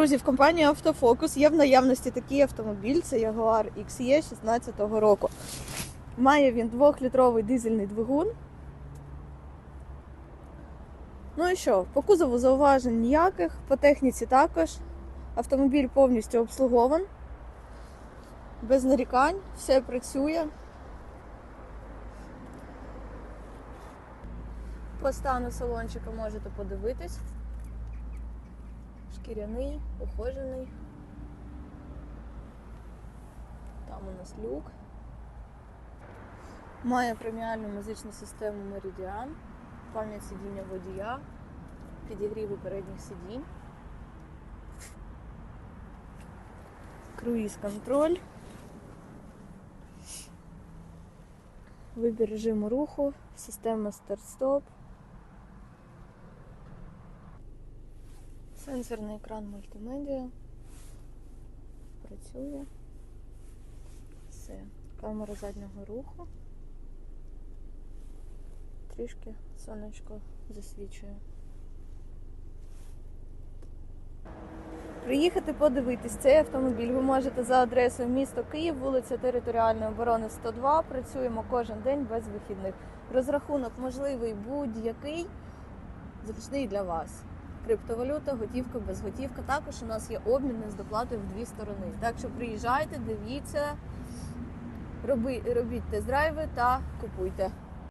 Друзі, в компанії Автофокус є в наявності такий автомобіль, це Jaguar XE 16 року. Має він 2-літровий дизельний двигун. Ну і що, по кузову зауважень ніяких, по техніці також. Автомобіль повністю обслугован, без нарікань, все працює. По стану салончика можете подивитись. Шкіряний, ухожений. Там у нас люк. Має преміальну музичну систему Meridian, пам'ять сидіння водія, підігріви передніх сидінь, круїз контроль, вибір режиму руху, система старт-стоп. Сенсорний екран мультимедіа. Працює. Все. Камера заднього руху. Трішки сонечко засвічує. Приїхати подивитись цей автомобіль ви можете за адресою місто Київ, вулиця Територіальної оборони 102. Працюємо кожен день без вихідних. Розрахунок можливий будь-який, зручний для вас криптовалюта, готівка, безготівка. Також у нас є обміни з доплатою в дві сторони. Так що приїжджайте, дивіться, робіть тест-драйви та купуйте.